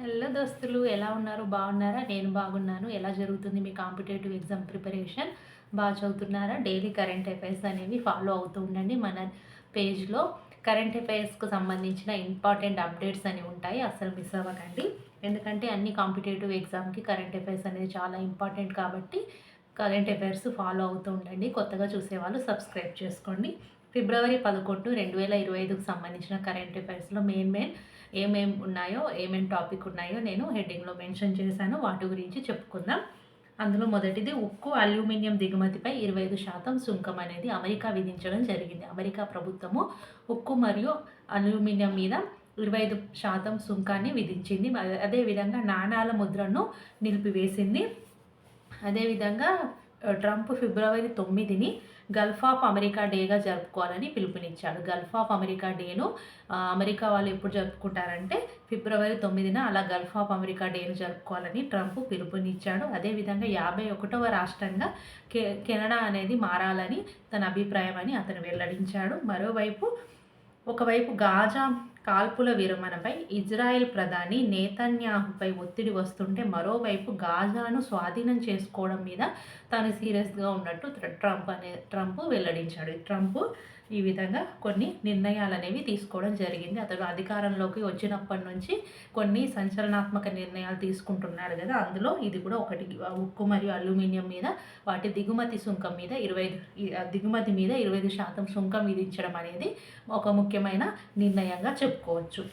Hello దోస్తులు ఎలా ఉన్నారు? బాగున్నారా? నేను బాగున్నాను. ఎలా జరుగుతుంది మీ కాంపిటేటివ్ ఎగ్జామ్ ప్రిపరేషన్? బాగా చదువుతున్నారా? డైలీ కరెంట్ అఫైర్స్ అనేవి ఫాలో అవుతూ ఉండండి మన పేజ్లో. కరెంట్ అఫైర్స్కు సంబంధించిన ఇంపార్టెంట్ అప్డేట్స్ అని ఉంటాయి. అస్సలు మిస్ అవ్వకండి. ఎందుకంటే అన్ని కాంపిటేటివ్ ఎగ్జామ్కి కరెంట్ అఫైర్స్ అనేది చాలా ఇంపార్టెంట్ కాబట్టి కరెంట్ అఫైర్స్ ఫాలో అవుతూ ఉండండి. కొత్తగా చూసేవాళ్ళు సబ్స్క్రైబ్ చేసుకోండి. ఫిబ్రవరి పదకొండు రెండు వేల ఇరవై ఐదుకు సంబంధించిన కరెంట్ అఫైర్స్లో మెయిన్ మెయిన్ ఏమేమి ఉన్నాయో ఏమేమి టాపిక్ ఉన్నాయో నేను హెడ్డింగ్లో మెన్షన్ చేశాను. వాటి గురించి చెప్పుకుందాం. అందులో మొదటిది ఉక్కు అల్యూమినియం దిగుమతిపై ఇరవై ఐదు శాతం సుంకం అనేది అమెరికా విధించడం జరిగింది. అమెరికా ప్రభుత్వము ఉక్కు మరియు అల్యూమినియం మీద ఇరవై ఐదు శాతం సుంకాన్ని విధించింది. అదేవిధంగా నాణాల ముద్రను నిలిపివేసింది. అదేవిధంగా ట్రంప్ ఫిబ్రవరి తొమ్మిదిని గల్ఫ్ ఆఫ్ అమెరికా డేగా జరుపుకోవాలని పిలుపునిచ్చాడు. గల్ఫ్ ఆఫ్ అమెరికా డేను అమెరికా వాళ్ళు ఎప్పుడు జరుపుకుంటారంటే ఫిబ్రవరి తొమ్మిదిన అలా గల్ఫ్ ఆఫ్ అమెరికా డేను జరుపుకోవాలని ట్రంప్ పిలుపునిచ్చాడు. అదేవిధంగా యాభై ఒకటవ రాష్ట్రంగా కె కెనడా అనేది మారాలని తన అభిప్రాయం అని అతను వెల్లడించాడు. మరోవైపు ఒకవైపు గాజా కాల్పుల విరమణపై ఇజ్రాయెల్ ప్రధాని నేతన్యాహుపై ఒత్తిడి వస్తుంటే మరోవైపు గాజాను స్వాధీనం చేసుకోవడం మీద తాను సీరియస్గా ఉన్నట్టు ట్రంప్ అనే ట్రంప్ వెల్లడించాడు. ట్రంప్ ఈ విధంగా కొన్ని నిర్ణయాలు అనేవి తీసుకోవడం జరిగింది. అతడు అధికారంలోకి వచ్చినప్పటి నుంచి కొన్ని సంచలనాత్మక నిర్ణయాలు తీసుకుంటున్నాడు కదా. అందులో ఇది కూడా ఒకటి. ఉక్కు మరియు అల్యూమినియం మీద వాటి దిగుమతి సుంకం మీద ఇరవై దిగుమతి మీద ఇరవై ఐదు శాతం సుంకం విధించడం అనేది ఒక ముఖ్యమైన నిర్ణయంగా చెప్పుకోవచ్చు.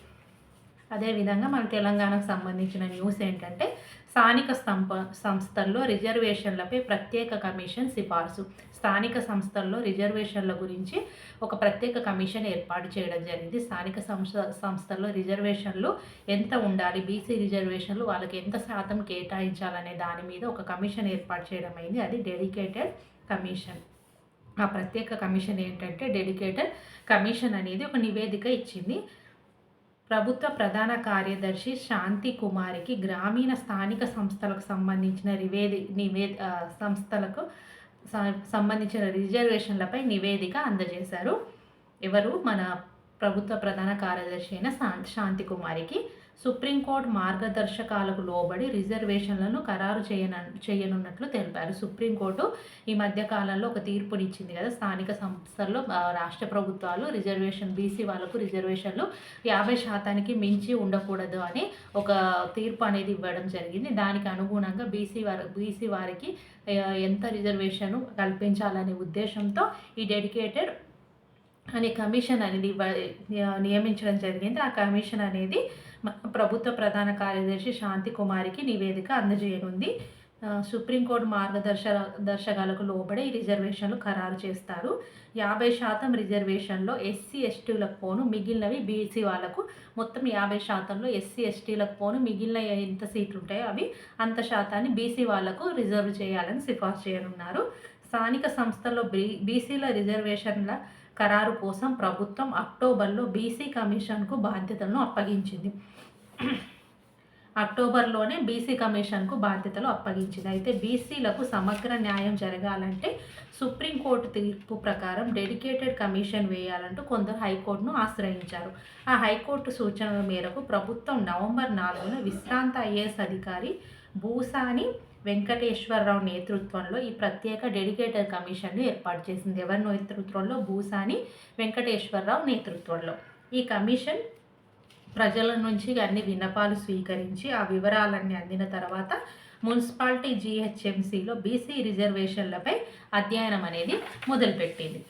అదేవిధంగా మన తెలంగాణకు సంబంధించిన న్యూస్ ఏంటంటే స్థానిక సంప సంస్థల్లో రిజర్వేషన్లపై ప్రత్యేక కమిషన్ సిఫార్సు. స్థానిక సంస్థల్లో రిజర్వేషన్ల గురించి ఒక ప్రత్యేక కమిషన్ ఏర్పాటు చేయడం జరిగింది. స్థానిక సంస్థ సంస్థల్లో రిజర్వేషన్లు ఎంత ఉండాలి? బీసీ రిజర్వేషన్లు వాళ్ళకి ఎంత శాతం కేటాయించాలనే దాని మీద ఒక కమిషన్ ఏర్పాటు చేయడం అయింది. అది డెడికేటెడ్ కమిషన్. ఆ ప్రత్యేక కమిషన్ ఏంటంటే డెడికేటెడ్ కమిషన్ అనేది ఒక నివేదిక ఇచ్చింది. ప్రభుత్వ ప్రధాన కార్యదర్శి శాంతి కుమారికి గ్రామీణ స్థానిక సంస్థలకు సంబంధించిన నివేది నివే సంస్థలకు సంబంధించిన రిజర్వేషన్లపై నివేదిక అందజేశారు. ఎవరు? మన ప్రభుత్వ ప్రధాన కార్యదర్శి అయిన శాంతి కుమారికి సుప్రీంకోర్టు మార్గదర్శకాలకు లోబడి రిజర్వేషన్లను ఖరారు చేయన చేయనున్నట్లు తెలిపారు. సుప్రీంకోర్టు ఈ మధ్య కాలంలో ఒక తీర్పునిచ్చింది కదా. స్థానిక సంస్థల్లో రాష్ట్ర ప్రభుత్వాలు రిజర్వేషన్ బీసీ వాళ్ళకు రిజర్వేషన్లు యాభై శాతానికి మించి ఉండకూడదు అని ఒక తీర్పు అనేది ఇవ్వడం జరిగింది. దానికి అనుగుణంగా బీసీ వారి బీసీ వారికి ఎంత రిజర్వేషన్ కల్పించాలనే ఉద్దేశంతో ఈ డెడికేటెడ్ అనే కమిషన్ అనేది నియమించడం జరిగింది. ఆ కమిషన్ అనేది ప్రభుత్వ ప్రధాన కార్యదర్శి శాంతి కుమారికి నివేదిక అందజేయనుంది. సుప్రీంకోర్టు మార్గదర్శ దర్శకాలకు లోబడే ఈ రిజర్వేషన్లు ఖరారు చేస్తారు. యాభై శాతం రిజర్వేషన్లో ఎస్సీ ఎస్టీలకు పోను మిగిలినవి బీసీ వాళ్ళకు. మొత్తం యాభై శాతంలో ఎస్సీ ఎస్టీలకు పోను మిగిలిన ఎంత సీట్లు ఉంటాయో అవి అంత శాతాన్ని బీసీ వాళ్ళకు రిజర్వ్ చేయాలని సిఫార్సు చేయనున్నారు. స్థానిక సంస్థల్లో బీ బీసీల రిజర్వేషన్ల ఖరారు కోసం ప్రభుత్వం అక్టోబర్లో బీసీ కమిషన్కు బాధ్యతలను అప్పగించింది. అక్టోబర్లోనే బీసీ కమిషన్కు బాధ్యతలు అప్పగించింది. అయితే బీసీలకు సమగ్ర న్యాయం జరగాలంటే సుప్రీంకోర్టు తీర్పు ప్రకారం డెడికేటెడ్ కమిషన్ వేయాలంటూ కొందరు హైకోర్టును ఆశ్రయించారు. ఆ హైకోర్టు సూచనల మేరకు ప్రభుత్వం నవంబర్ నాలుగున విశ్రాంత ఐఏఎస్ అధికారి భూసాని వెంకటేశ్వరరావు నేతృత్వంలో ఈ ప్రత్యేక డెడికేటెడ్ కమిషన్ను ఏర్పాటు చేసింది. ఎవరి నేతృత్వంలో? భూసాని వెంకటేశ్వరరావు నేతృత్వంలో. ఈ కమిషన్ ప్రజల నుంచి అన్ని విన్నపాలు స్వీకరించి ఆ వివరాలన్నీ అందిన తర్వాత మున్సిపాలిటీ జీహెచ్ఎంసీలో బీసీ రిజర్వేషన్లపై అధ్యయనం అనేది మొదలుపెట్టింది.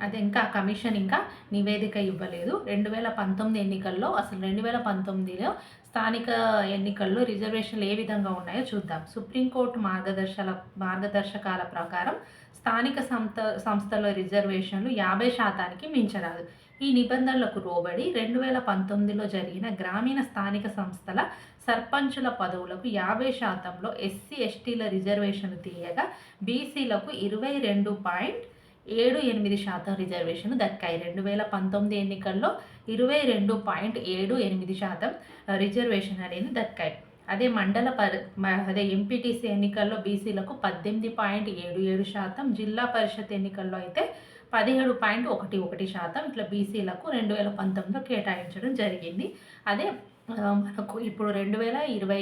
అది ఇంకా కమిషన్ ఇంకా నివేదిక ఇవ్వలేదు. రెండు వేల పంతొమ్మిది ఎన్నికల్లో అసలు రెండు వేల పంతొమ్మిదిలో స్థానిక ఎన్నికల్లో రిజర్వేషన్లు ఏ విధంగా ఉన్నాయో చూద్దాం. సుప్రీంకోర్టు మార్గదర్శకాల మార్గదర్శకాల ప్రకారం స్థానిక సంస్థ సంస్థల రిజర్వేషన్లు యాభై శాతానికి మించరాదు. ఈ నిబంధనలకు లోబడి రెండు వేల పంతొమ్మిదిలో జరిగిన గ్రామీణ స్థానిక సంస్థల సర్పంచుల పదవులకు యాభై శాతంలో ఎస్సీ ఎస్టీల రిజర్వేషన్ తీయగా బీసీలకు ఇరవై రెండు పాయింట్ ఏడు ఎనిమిది శాతం రిజర్వేషన్ దక్కాయి. రెండు వేల పంతొమ్మిది ఎన్నికల్లో ఇరవై రెండు పాయింట్ ఏడు ఎనిమిది శాతం రిజర్వేషన్ అనేది దక్కాయి. అదే మండల పరి అదే ఎంపీటీసీ ఎన్నికల్లో బీసీలకు పద్దెనిమిది పాయింట్ ఏడు ఏడు శాతం జిల్లా పరిషత్ ఎన్నికల్లో అయితే పదిహేడు పాయింట్ ఒకటి ఒకటి శాతం ఇట్లా బీసీలకు రెండు వేల పంతొమ్మిదిలో కేటాయించడం జరిగింది. అదే మనకు ఇప్పుడు రెండు వేల ఇరవై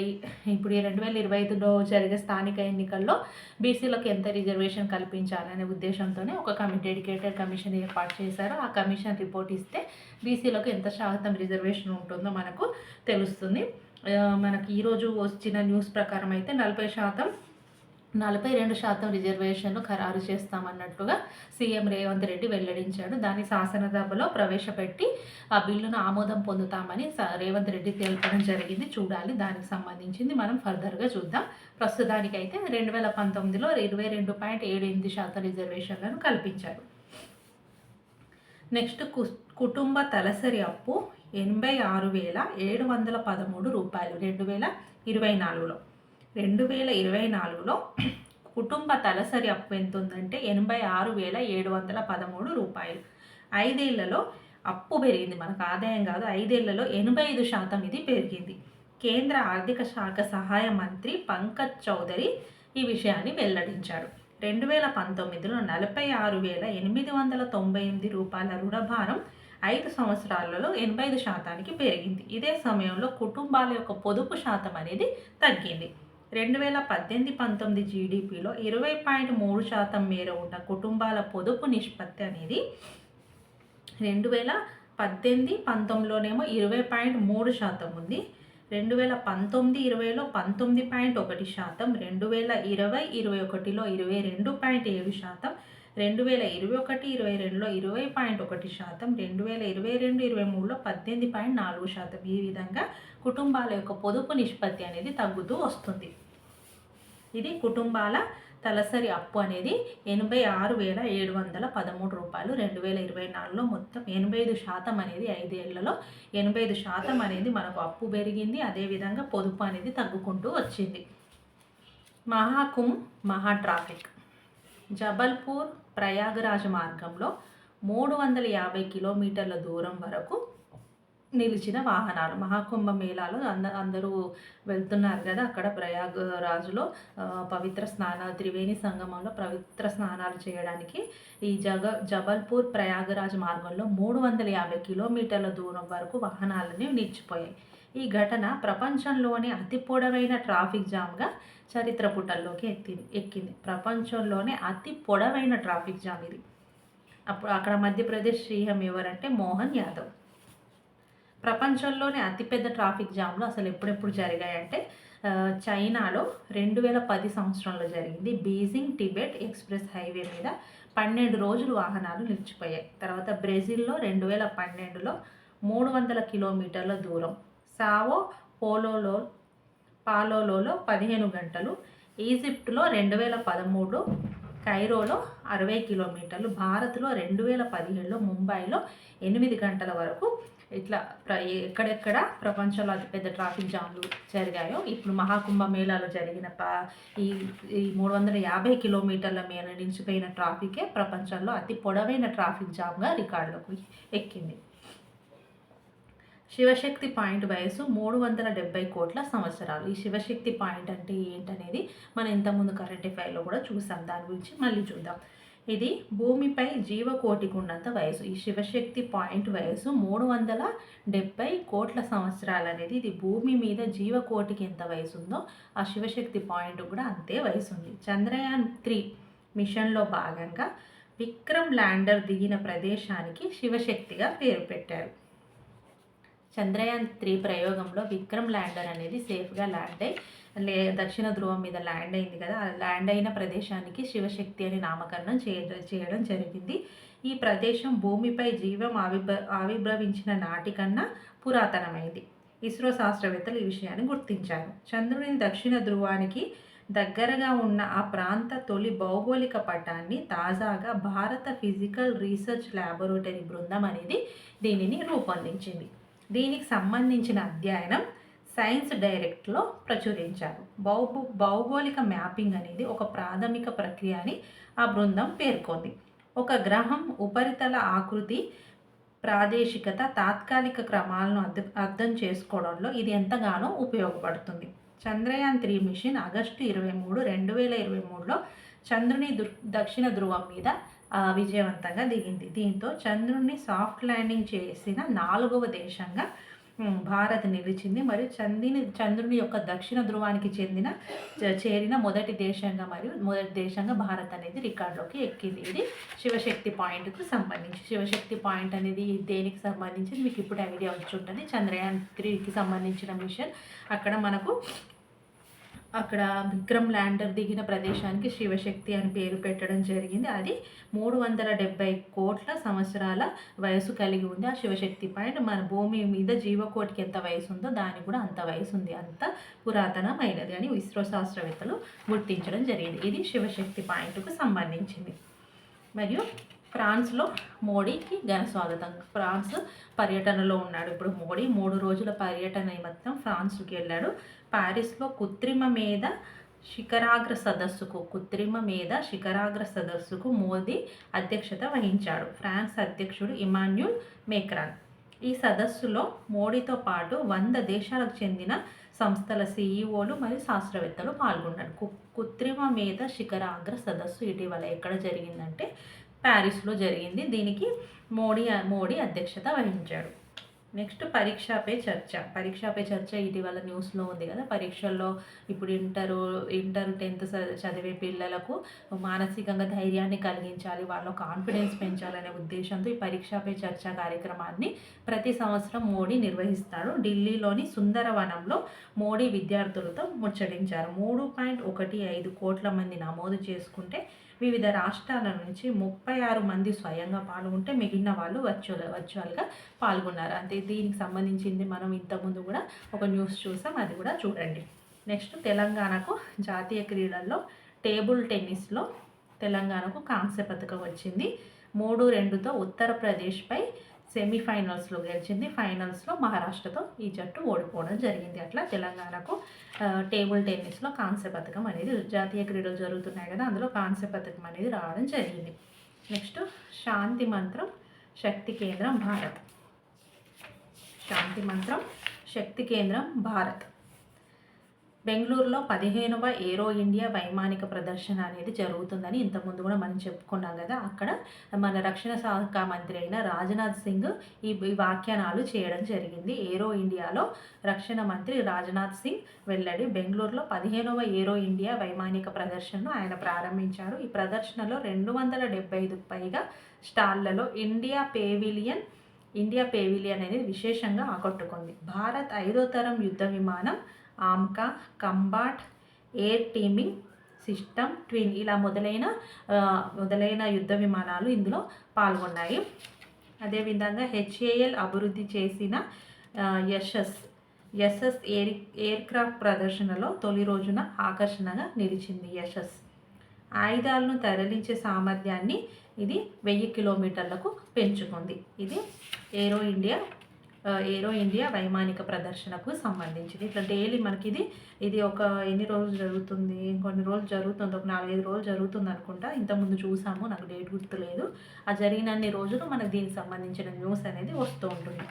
ఇప్పుడు ఈ రెండు వేల ఇరవై ఐదులో జరిగే స్థానిక ఎన్నికల్లో బీసీలకు ఎంత రిజర్వేషన్ కల్పించాలనే ఉద్దేశంతోనే ఒక కమి డెడికేటెడ్ కమిషన్ ఏర్పాటు చేశారు. ఆ కమిషన్ రిపోర్ట్ ఇస్తే బీసీలకు ఎంత శాతం రిజర్వేషన్ ఉంటుందో మనకు తెలుస్తుంది. మనకి ఈరోజు వచ్చిన న్యూస్ ప్రకారం అయితే నలభై శాతం నలభై రెండు శాతం రిజర్వేషన్లు ఖరారు చేస్తామన్నట్టుగా సీఎం రేవంత్ రెడ్డి వెల్లడించాడు. దాన్ని శాసనసభలో ప్రవేశపెట్టి ఆ బిల్లును ఆమోదం పొందుతామని స- రేవంత్ రెడ్డి తెలపడం జరిగింది. చూడాలి దానికి సంబంధించింది మనం ఫర్దర్గా చూద్దాం. ప్రస్తుతానికైతే రెండు వేల పంతొమ్మిదిలో ఇరవై రెండు పాయింట్ ఏడు ఎనిమిది శాతం రిజర్వేషన్లను కల్పించారు. నెక్స్ట్ కు- కుటుంబ తలసరి అప్పు ఎనభై ఆరు వేల ఏడు వందల పదమూడు రూపాయలు రెండు వేల ఇరవై నాలుగులో. రెండు వేల ఇరవై నాలుగులో కుటుంబ తలసరి అప్పు ఎంత ఉందంటే ఎనభై ఆరు వేల ఏడు వందల పదమూడు రూపాయలు. ఐదేళ్ళలో అప్పు పెరిగింది. మనకు ఆదాయం కాదు. ఐదేళ్ళలో ఎనభై ఐదు శాతం ఇది పెరిగింది. కేంద్ర ఆర్థిక శాఖ సహాయ మంత్రి పంకజ్ చౌదరి ఈ విషయాన్ని వెల్లడించాడు రెండు వేల పంతొమ్మిదిలో నలభై ఆరు వేల ఎనిమిది వందల తొంభై ఎనిమిది రూపాయల రుణభారం ఐదు సంవత్సరాలలో ఎనభై ఐదు శాతానికి పెరిగింది. ఇదే సమయంలో కుటుంబాల యొక్క పొదుపు శాతం అనేది తగ్గింది. రెండు వేల పద్దెనిమిది పంతొమ్మిది జీడిపిలో ఇరవై పాయింట్ మూడు శాతం మేర ఉన్న కుటుంబాల పొదుపు నిష్పత్తి అనేది రెండు వేల పద్దెనిమిది పంతొమ్మిదిలోనేమో ఇరవై పాయింట్ మూడు శాతం ఉంది. రెండు వేల పంతొమ్మిది ఇరవైలో పంతొమ్మిది పాయింట్ ఒకటి శాతం రెండు వేల ఇరవై ఇరవై ఒకటిలో ఇరవై రెండు పాయింట్ ఏడు శాతం రెండు వేల ఇరవై ఒకటి ఇరవై రెండులో ఇరవై పాయింట్ ఒకటి శాతం రెండు వేల ఇరవై రెండు ఇరవై మూడులో పద్దెనిమిది పాయింట్ నాలుగు శాతం. ఈ విధంగా కుటుంబాల యొక్క పొదుపు నిష్పత్తి అనేది తగ్గుతూ వస్తుంది. ఇది కుటుంబాల తలసరి అప్పు అనేది ఎనభై ఆరు వేల ఏడు వందల పదమూడు రూపాయలు. రెండు వేల ఇరవై నాలుగులో మొత్తం ఎనభై ఐదు శాతం అనేది ఐదేళ్ళలో ఎనభై ఐదు శాతం అనేది మనకు అప్పు పెరిగింది. అదేవిధంగా పొదుపు అనేది తగ్గుకుంటూ వచ్చింది. మహాకుంభ్ మహా ట్రాఫిక్. జబల్పూర్ ప్రయాగరాజ్ మార్గంలో మూడు వందల యాభై కిలోమీటర్ల దూరం వరకు నిలిచిన వాహనాలు. మహాకుంభ మేళాలో అంద అందరూ వెళ్తున్నారు కదా అక్కడ ప్రయాగరాజులో పవిత్ర స్నానాలు త్రివేణి సంగమంలో పవిత్ర స్నానాలు చేయడానికి ఈ జగ జబల్పూర్ ప్రయాగరాజ్ మార్గంలో మూడు వందల యాభై కిలోమీటర్ల దూరం వరకు వాహనాలని నిలిచిపోయాయి. ఈ ఘటన ప్రపంచంలోనే అతి పొడవైన ట్రాఫిక్ జామ్గా చరిత్ర పుటల్లోకి ఎత్తింది ఎక్కింది. ప్రపంచంలోనే అతి పొడవైన ట్రాఫిక్ జామ్ ఇది. అప్పుడు అక్కడ మధ్యప్రదేశ్ సీఎం ఎవరంటే మోహన్ యాదవ్. ప్రపంచంలోనే అతిపెద్ద ట్రాఫిక్ జామ్లు అసలు ఎప్పుడెప్పుడు జరిగాయంటే చైనాలో రెండు వేల పది సంవత్సరంలో జరిగింది. బీజింగ్ టిబెట్ ఎక్స్ప్రెస్ హైవే మీద పన్నెండు రోజులు వాహనాలు నిలిచిపోయాయి. తర్వాత బ్రెజిల్లో రెండు వేల పన్నెండులో మూడు వందల కిలోమీటర్ల దూరం సావో పోలోలో పాలోలోలో పదిహేను గంటలు ఈజిప్ట్లో రెండు వేల పదమూడు కైరోలో అరవై కిలోమీటర్లు భారత్లో రెండు వేల పదిహేడులో ముంబైలో ఎనిమిది గంటల వరకు ఇట్లా ప్ర ఎక్కడెక్కడ ప్రపంచంలో అతిపెద్ద ట్రాఫిక్ జామ్లు జరిగాయో ఇప్పుడు మహాకుంభ మేళాలో జరిగిన ప ఈ ఈ మూడు వందల యాభై కిలోమీటర్ల మేర నిలిచిపోయిన ట్రాఫికే ప్రపంచంలో అతి పొడవైన ట్రాఫిక్ జామ్గా రికార్డులకు ఎక్కింది. శివశక్తి పాయింట్ వయసు మూడు వందల డెబ్బై కోట్ల సంవత్సరాలు. ఈ శివశక్తి పాయింట్ అంటే ఏంటనేది మనం ఇంతకుముందు కరెంట్ అఫైర్లో కూడా చూసాం. దాని గురించి మళ్ళీ చూద్దాం. ఇది భూమిపై జీవకోటికి ఉన్నంత వయసు ఈ శివశక్తి పాయింట్ వయసు మూడు వందల డెబ్బై కోట్ల సంవత్సరాలు అనేది. ఇది భూమి మీద జీవకోటికి ఎంత వయసు ఉందో ఆ శివశక్తి పాయింట్ కూడా అంతే వయసు ఉంది చంద్రయాన్ త్రీ మిషన్లో భాగంగా విక్రమ్ ల్యాండర్ దిగిన ప్రదేశానికి శివశక్తిగా పేరు పెట్టారు. చంద్రయాన్ త్రీ ప్రయోగంలో విక్రమ్ ల్యాండర్ అనేది సేఫ్గా ల్యాండ్ అయి లే దక్షిణ ధ్రువం మీద ల్యాండ్ అయింది కదా ఆ ల్యాండ్ అయిన ప్రదేశానికి శివశక్తి అని నామకరణం చేయ చేయడం జరిగింది. ఈ ప్రదేశం భూమిపై జీవం ఆవిర్భ ఆవిర్భవించిన నాటికన్నా పురాతనమైంది. ఇస్రో శాస్త్రవేత్తలు ఈ విషయాన్ని గుర్తించారు. చంద్రుని దక్షిణ ధ్రువానికి దగ్గరగా ఉన్న ఆ ప్రాంత తొలి భౌగోళిక పటాన్ని తాజాగా భారత ఫిజికల్ రీసెర్చ్ ల్యాబొరేటరీ బృందం అనేది దీనిని రూపొందించింది. దీనికి సంబంధించిన అధ్యయనం సైన్స్ డైరెక్ట్లో ప్రచురించారు. భౌగో భౌగోళిక మ్యాపింగ్ అనేది ఒక ప్రాథమిక ప్రక్రియ అని ఆ బృందం పేర్కొంది. ఒక గ్రహం ఉపరితల ఆకృతి ప్రాదేశికత తాత్కాలిక క్రమాలను అర్థం అర్థం చేసుకోవడంలో ఇది ఎంతగానో ఉపయోగపడుతుంది. చంద్రయాన్ త్రీ మిషన్ ఆగస్టు ఇరవై మూడు రెండు వేల ఇరవై మూడులో చంద్రుని దు దక్షిణ ధ్రువం మీద ఆ, విజయవంతంగా దిగింది. దీంతో చంద్రుడిని సాఫ్ట్ ల్యాండింగ్ చేసిన నాలుగవ దేశంగా భారత్ నిలిచింది. మరియు చందిని చంద్రుని యొక్క దక్షిణ ధ్రువానికి చెందిన చేరిన మొదటి దేశంగా మరియు మొదటి దేశంగా భారత్ అనేది రికార్డులోకి ఎక్కింది. ఇది శివశక్తి పాయింట్కు సంబంధించి శివశక్తి పాయింట్ అనేది దేనికి సంబంధించి మీకు ఇప్పుడు ఐడియా వచ్చి ఉంటుంది. చంద్రయాన్ త్రీకి సంబంధించిన మిషన్. అక్కడ మనకు అక్కడ విక్రమ్ ల్యాండర్ దిగిన ప్రదేశానికి శివశక్తి అని పేరు పెట్టడం జరిగింది. అది మూడు వందల డెబ్బై కోట్ల సంవత్సరాల వయసు కలిగి ఉంది. ఆ శివశక్తి పాయింట్ మన భూమి మీద జీవకోటికి ఎంత వయసు ఉందో దానికి కూడా అంత వయసు ఉంది. అంత పురాతనమైనది అని ఇస్రో శాస్త్రవేత్తలు గుర్తించడం జరిగింది. ఇది శివశక్తి పాయింట్కు సంబంధించింది. మరియు ఫ్రాన్స్లో మోడీకి ఘన స్వాగతం. ఫ్రాన్స్ పర్యటనలో ఉన్నాడు. ఇప్పుడు మోడీ మూడు రోజుల పర్యటన మొత్తం ఫ్రాన్స్కి వెళ్ళాడు. ప్యారిస్లో కృత్రిమ మీద శిఖరాగ్ర సదస్సుకు కృత్రిమ మీద శిఖరాగ్ర సదస్సుకు మోదీ అధ్యక్షత వహించాడు. ఫ్రాన్స్ అధ్యక్షుడు ఇమాన్యుల్ మేక్రాన్. ఈ సదస్సులో మోడీతో పాటు వంద దేశాలకు చెందిన సంస్థల సీఈఓలు మరియు శాస్త్రవేత్తలు పాల్గొన్నారు. కు- కృత్రిమ మీద శిఖరాగ్ర సదస్సు ఇటీవల ఎక్కడ జరిగిందంటే ప్యారిస్లో జరిగింది. దీనికి మోడీ మోడీ అధ్యక్షత వహించాడు. నెక్స్ట్ పరీక్షపై చర్చ. పరీక్షపై చర్చ ఇటీవల న్యూస్లో ఉంది కదా. పరీక్షల్లో ఇప్పుడు ఇంటరు ఇంటర్ టెన్త్ చదివే పిల్లలకు మానసికంగా ధైర్యాన్ని కలిగించాలి వాళ్ళ కాన్ఫిడెన్స్ పెంచాలనే ఉద్దేశంతో ఈ పరీక్షపై చర్చ కార్యక్రమాన్ని ప్రతి సంవత్సరం మోడీ నిర్వహిస్తారు. ఢిల్లీలోని సుందరవనంలో మోడీ విద్యార్థులతో ముచ్చటించారు. మూడు పాయింట్ ఒకటి ఐదు కోట్ల మంది నమోదు చేసుకుంటే వివిధ రాష్ట్రాల నుంచి ముప్పై ఆరు మంది స్వయంగా పాల్గొంటే మిగిలిన వాళ్ళు వర్చువల్ వర్చువల్గా పాల్గొన్నారు. అంతే దీనికి సంబంధించింది మనం ఇంతకుముందు కూడా ఒక న్యూస్ చూసాం అది కూడా చూడండి. నెక్స్ట్ తెలంగాణకు జాతీయ క్రీడల్లో టేబుల్ టెన్నిస్లో తెలంగాణకు కాంస్య పథకం వచ్చింది. మూడు రెండుతో ఉత్తరప్రదేశ్పై సెమీఫైనల్స్లో గెలిచింది. ఫైనల్స్లో మహారాష్ట్రతో ఈ జట్టు ఓడిపోవడం జరిగింది. అట్లా తెలంగాణకు టేబుల్ టెన్నిస్లో కాంస్య పథకం అనేది జాతీయ క్రీడలు జరుగుతున్నాయి కదా అందులో కాంస్య పథకం అనేది రావడం జరిగింది. నెక్స్ట్ శాంతి మంత్రం శక్తి కేంద్రం భారత్. శాంతి మంత్రం శక్తి కేంద్రం భారత్. బెంగళూరులో పదిహేనవ ఏరో ఇండియా వైమానిక ప్రదర్శన అనేది జరుగుతుందని ఇంతకుముందు కూడా మనం చెప్పుకున్నాం కదా. అక్కడ మన రక్షణ శాఖ మంత్రి అయిన రాజ్నాథ్ సింగ్ ఈ వ్యాఖ్యానాలు చేయడం జరిగింది. ఏరో ఇండియాలో రక్షణ మంత్రి రాజ్నాథ్ సింగ్ వెళ్ళాడు బెంగళూరులో పదిహేనవ ఏరో ఇండియా వైమానిక ప్రదర్శనను ఆయన ప్రారంభించారు. ఈ ప్రదర్శనలో రెండు వందల డెబ్బై ఐదుకు పైగా స్టాళ్ళలో ఇండియా పేవిలియన్ ఇండియా పేవిలియన్ అనేది విశేషంగా ఆకట్టుకుంది. భారత్ ఐదో తరం యుద్ధ విమానం AMCA combat air teaming system twin ఇలా మొదలైన మొదలైన యుద్ధ విమానాలు ఇందులో పాల్గొన్నాయి. అదేవిధంగా హెచ్ఏఎల్ అభివృద్ధి చేసిన Yashas Yashas air aircraft ప్రదర్శనలో తొలి రోజున ఆకర్షణగా నిలిచింది యశస్. ఆయుధాలను తరలించే సామర్థ్యాన్ని ఇది వెయ్యి కిలోమీటర్లకు పెంచుకుంది. ఇది ఏరో ఇండియా ఏరో ఇండియా వైమానిక ప్రదర్శనకు సంబంధించింది. ఇట్లా డైలీ మనకి ఇది ఇది ఒక ఎన్ని రోజులు జరుగుతుంది కొన్ని రోజులు జరుగుతుంది ఒక నాలుగైదు రోజులు జరుగుతుంది అనుకుంటా. ఇంతకుముందు చూసాము నాకు డేట్ గుర్తులేదు. ఆ జరిగినన్ని రోజులు మనకు దీనికి సంబంధించిన న్యూస్ అనేది వస్తూ ఉంటుంది.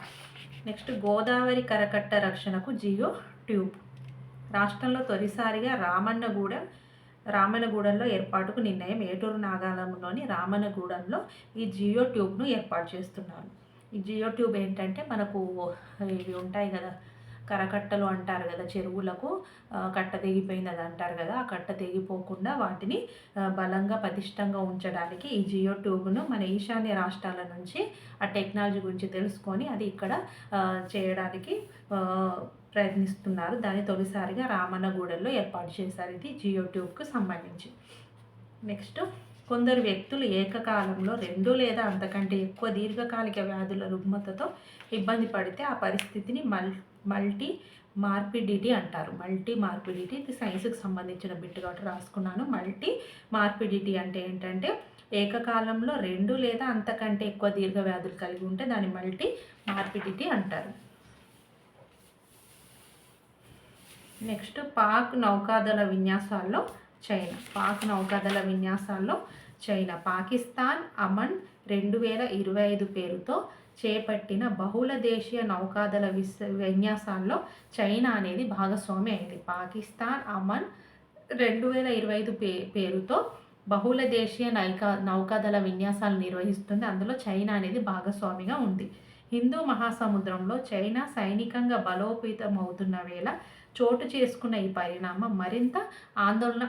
నెక్స్ట్ గోదావరి కరకట్ట రక్షణకు జియో ట్యూబ్. రాష్ట్రంలో తొలిసారిగా రామన్నగూడెం రామన్నగూడెంలో ఏర్పాటుకు నిర్ణయం. ఏటూరు నాగాలంలోని రామన్నగూడెంలో ఈ జియో ట్యూబ్ను ఏర్పాటు చేస్తున్నారు. ఈ జియో ట్యూబ్ ఏంటంటే మనకు ఇవి ఉంటాయి కదా కరకట్టలు అంటారు కదా చెరువులకు కట్ట తెగిపోయింది అది అంటారు కదా ఆ కట్ట తెగిపోకుండా వాటిని బలంగా పటిష్టంగా ఉంచడానికి ఈ జియో ట్యూబ్ను మన ఈశాన్య రాష్ట్రాల నుంచి ఆ టెక్నాలజీ గురించి తెలుసుకొని అది ఇక్కడ చేయడానికి ప్రయత్నిస్తున్నారు. దాన్ని తొలిసారిగా రామన్నగూడెంలో ఏర్పాటు చేశారు ఇది జియో ట్యూబ్కు సంబంధించి. నెక్స్ట్ కొందరు వ్యక్తులు ఏకకాలంలో రెండు లేదా అంతకంటే ఎక్కువ దీర్ఘకాలిక వ్యాధుల రుగ్మతతో ఇబ్బంది పడితే ఆ పరిస్థితిని మల్ మల్టీ మార్పిడిటీ అంటారు. మల్టీ మార్పిడిటీ ఇది సైన్స్కి సంబంధించిన బిట్ కాబట్టి రాసుకున్నాను. మల్టీ మార్పిడిటీ అంటే ఏంటంటే ఏకకాలంలో రెండు లేదా అంతకంటే ఎక్కువ దీర్ఘ వ్యాధులు కలిగి ఉంటే దాన్ని మల్టీ మార్పిడిటీ అంటారు. నెక్స్ట్ పాక్ నౌకాదళ విన్యాసాల్లో చైనా. పాక్ నౌకాదళ విన్యాసాల్లో చైనా పాకిస్తాన్ అమన్ రెండు వేల ఇరవై ఐదు పేరుతో చేపట్టిన బహుళ దేశీయ నౌకాదళ విస్ విన్యాసాల్లో చైనా అనేది భాగస్వామి అయింది. పాకిస్తాన్ అమన్ రెండు వేల ఇరవై ఐదు పే పేరుతో బహుళ దేశీయ నౌకా నౌకాదళ విన్యాసాలు నిర్వహిస్తుంది. అందులో చైనా అనేది భాగస్వామిగా ఉంది. హిందూ మహాసముద్రంలో చైనా సైనికంగా బలోపేతమవుతున్న వేళ చోటు చేసుకున్న ఈ పరిణామం మరింత ఆందోళన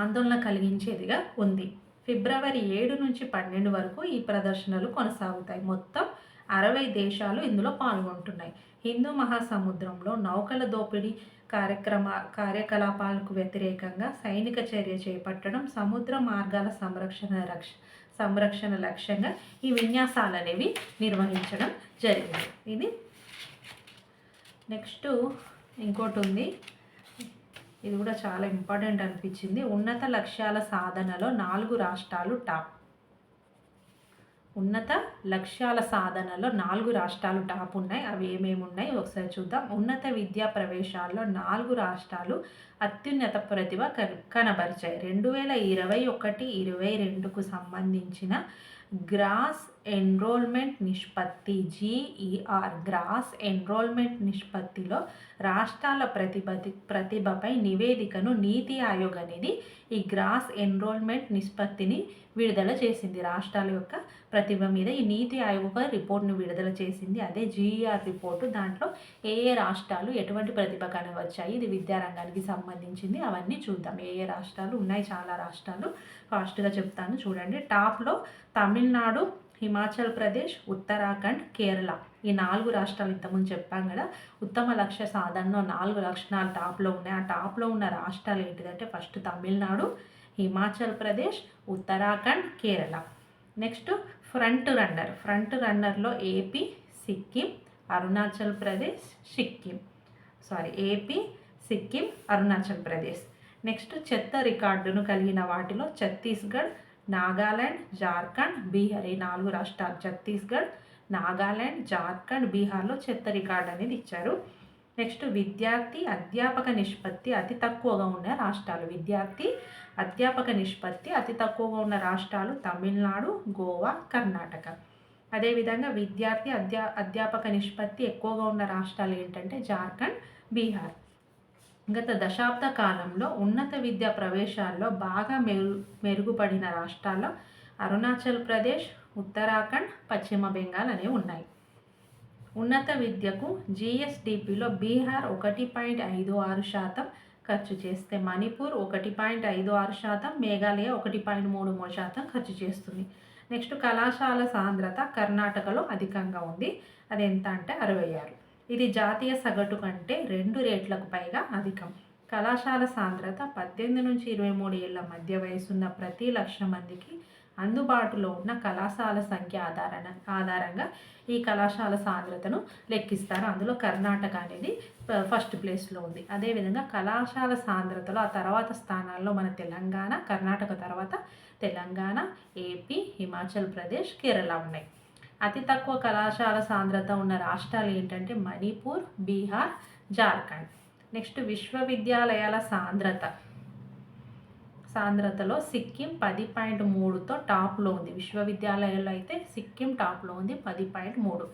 ఆందోళన కలిగించేదిగా ఉంది. ఫిబ్రవరి ఏడు నుంచి పన్నెండు వరకు ఈ ప్రదర్శనలు కొనసాగుతాయి. మొత్తం అరవై దేశాలు ఇందులో పాల్గొంటున్నాయి. హిందూ మహాసముద్రంలో నౌకల దోపిడీ కార్యక్రమ కార్యకలాపాలకు వ్యతిరేకంగా సైనిక చర్య చేపట్టడం సముద్ర మార్గాల సంరక్షణ రక్ష సంరక్షణ లక్ష్యంగా ఈ విన్యాసాలు అనేవి నిర్వహించడం జరిగింది. ఇది నెక్స్ట్ ఇంకోటి ఉంది. ఇది కూడా చాలా ఇంపార్టెంట్ అనిపించింది. ఉన్నత లక్ష్యాల సాధనలో నాలుగు రాష్ట్రాలు టాప్. ఉన్నత లక్ష్యాల సాధనలో నాలుగు రాష్ట్రాలు టాప్ ఉన్నాయి. అవి ఏమేమి ఉన్నాయి? ఒకసారి చూద్దాం. ఉన్నత విద్యా ప్రవేశాల్లో నాలుగు రాష్ట్రాలు అత్యున్నత ప్రతిభ కనబరిచాయి. రెండు వేల ఇరవై ఒకటి ఇరవై రెండుకు సంబంధించిన గ్రాస్ ఎన్రోల్మెంట్ నిష్పత్తి జీఈఆర్ గ్రాస్ ఎన్రోల్మెంట్ నిష్పత్తిలో రాష్ట్రాల ప్రతిభ ప్రతిభపై నివేదికను నీతి ఆయోగ్ అనేది ఈ గ్రాస్ ఎన్రోల్మెంట్ నిష్పత్తిని విడుదల చేసింది. రాష్ట్రాల యొక్క ప్రతిభ మీద ఈ నీతి ఆయోగ రిపోర్ట్ను విడుదల చేసింది. అదే జీఈఆర్ రిపోర్టు. దాంట్లో ఏ ఏ రాష్ట్రాలు ఎటువంటి ప్రతిభ వచ్చాయి ఇది విద్యారంగానికి సంబంధించింది అవన్నీ చూద్దాం. ఏ ఏ రాష్ట్రాలు ఉన్నాయి? చాలా రాష్ట్రాలు ఫాస్ట్గా చెప్తాను. చూడండి. టాప్లో తమిళనాడు హిమాచల్ ప్రదేశ్ ఉత్తరాఖండ్ కేరళ. ఈ నాలుగు రాష్ట్రాలు ఇంతకుముందు చెప్పాం కదా. ఉత్తమ లక్ష్య సాధనలో నాలుగు లక్షణాలు టాప్లో ఉన్నాయి. ఆ టాప్లో ఉన్న రాష్ట్రాలు ఏంటిదంటే first Tamil Nadu Himachal Pradesh Uttarakhand Kerala. Next front runner. Front రన్నర్లో AP Sikkim Arunachal Pradesh Sikkim. Sorry AP Sikkim Arunachal Pradesh. Next చెత్త రికార్డును కలిగిన వాటిలో ఛత్తీస్గఢ్ నాగాలాండ్ జార్ఖండ్ బీహార్ ఈ నాలుగు రాష్ట్రాలు ఛత్తీస్గఢ్ నాగాలాండ్ జార్ఖండ్ బీహార్లో చెత్త రికార్డు అనేది ఇచ్చారు. నెక్స్ట్ విద్యార్థి అధ్యాపక నిష్పత్తి అతి తక్కువగా ఉన్న రాష్ట్రాలు. విద్యార్థి అధ్యాపక నిష్పత్తి అతి తక్కువగా ఉన్న రాష్ట్రాలు తమిళనాడు గోవా కర్ణాటక. అదేవిధంగా విద్యార్థి అధ్యా అధ్యాపక నిష్పత్తి ఎక్కువగా ఉన్న రాష్ట్రాలు ఏంటంటే జార్ఖండ్ బీహార్. గత దశాబ్ద కాలంలో ఉన్నత విద్యా ప్రవేశాల్లో బాగా మెరు మెరుగుపడిన రాష్ట్రాల్లో అరుణాచల్ ప్రదేశ్ ఉత్తరాఖండ్ పశ్చిమ బెంగాల్ అనేవి ఉన్నాయి. ఉన్నత విద్యకు జిఎస్డిపిలో బీహార్ ఒకటి పాయింట్ ఐదు ఆరు శాతం ఖర్చు చేస్తే మణిపూర్ ఒకటి పాయింట్ ఐదు ఆరు శాతం మేఘాలయ ఒకటి పాయింట్ మూడు మూడు శాతం ఖర్చు చేస్తుంది. నెక్స్ట్ కళాశాల సాంద్రత కర్ణాటకలో అధికంగా ఉంది. అది ఎంత అంటే అరవై ఆరు. ఇది జాతీయ సగటు కంటే రెండు రేట్లకు పైగా అధికం. కళాశాల సాంద్రత పద్దెనిమిది నుంచి ఇరవై మూడు ఏళ్ళ మధ్య వయసున్న ప్రతి లక్ష మందికి అందుబాటులో ఉన్న కళాశాల సంఖ్య ఆధారణ ఆధారంగా ఈ కళాశాల సాంద్రతను లెక్కిస్తారు. అందులో కర్ణాటక అనేది ఫస్ట్ ప్లేస్లో ఉంది. అదేవిధంగా కళాశాల సాంద్రతలో ఆ తర్వాత స్థానాల్లో మన తెలంగాణ కర్ణాటక తర్వాత తెలంగాణ ఏపీ హిమాచల్ ప్రదేశ్ కేరళ ఉన్నాయి. అతి తక్కువ కళాశాల సాంద్రత ఉన్న రాష్ట్రాలు ఏంటంటే మణిపూర్ బీహార్ జార్ఖండ్. నెక్స్ట్ విశ్వవిద్యాలయాల సాంద్రత. సాంద్రతలో సిక్కిం పది పాయింట్ మూడుతో టాప్లో ఉంది. విశ్వవిద్యాలయాల్లో అయితే సిక్కిం టాప్లో ఉంది పది పాయింట్ మూడు.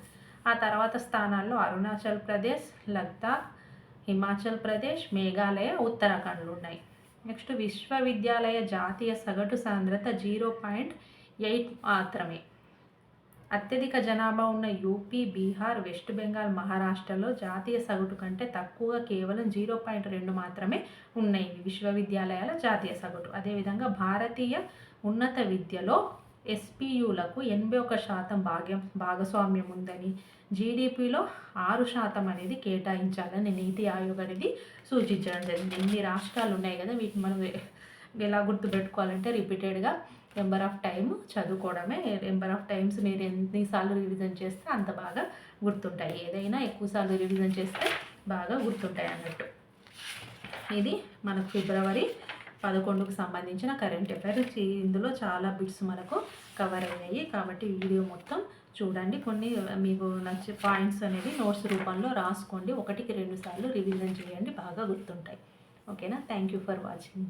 ఆ తర్వాత స్థానాల్లో అరుణాచల్ ప్రదేశ్ లద్దాఖ్ హిమాచల్ ప్రదేశ్ మేఘాలయ ఉత్తరాఖండ్లు ఉన్నాయి. నెక్స్ట్ విశ్వవిద్యాలయ జాతీయ సగటు సాంద్రత జీరో పాయింట్ ఎయిట్ మాత్రమే. అత్యధిక జనాభా ఉన్న యూపీ బీహార్ వెస్ట్ బెంగాల్ మహారాష్ట్రలో జాతీయ సగటు కంటే తక్కువగా కేవలం జీరో పాయింట్ రెండు మాత్రమే ఉన్నాయి విశ్వవిద్యాలయాల జాతీయ సగటు. అదేవిధంగా భారతీయ ఉన్నత విద్యలో ఎస్పీయులకు ఎనభై ఒక శాతం భాగ్యం భాగస్వామ్యం ఉందని జీడిపిలో ఆరు శాతం అనేది కేటాయించాలని నీతి ఆయోగ్ అనేది సూచించడం జరిగింది. ఇన్ని రాష్ట్రాలు ఉన్నాయి కదా వీటిని మనం ఎలా గుర్తుపెట్టుకోవాలంటే రిపీటెడ్గా నెంబర్ ఆఫ్ టైం చదువుకోవడమే. నెంబర్ ఆఫ్ టైమ్స్ మీరు ఎన్నిసార్లు రివిజన్ చేస్తే అంత బాగా గుర్తుంటాయి. ఏదైనా ఎక్కువసార్లు రివిజన్ చేస్తే బాగా గుర్తుంటాయి అన్నట్టు. ఇది మనకు ఫిబ్రవరి పదకొండుకు సంబంధించిన కరెంట్ అఫైర్ ఇందులో చాలా బిట్స్ మనకు కవర్ అయ్యాయి. కాబట్టి వీడియో మొత్తం చూడండి. కొన్ని మీకు నచ్చే పాయింట్స్ అనేవి నోట్స్ రూపంలో రాసుకోండి. ఒకటికి రెండు సార్లు రివిజన్ చేయండి. బాగా గుర్తుంటాయి. ఓకేనా? Thank you for watching.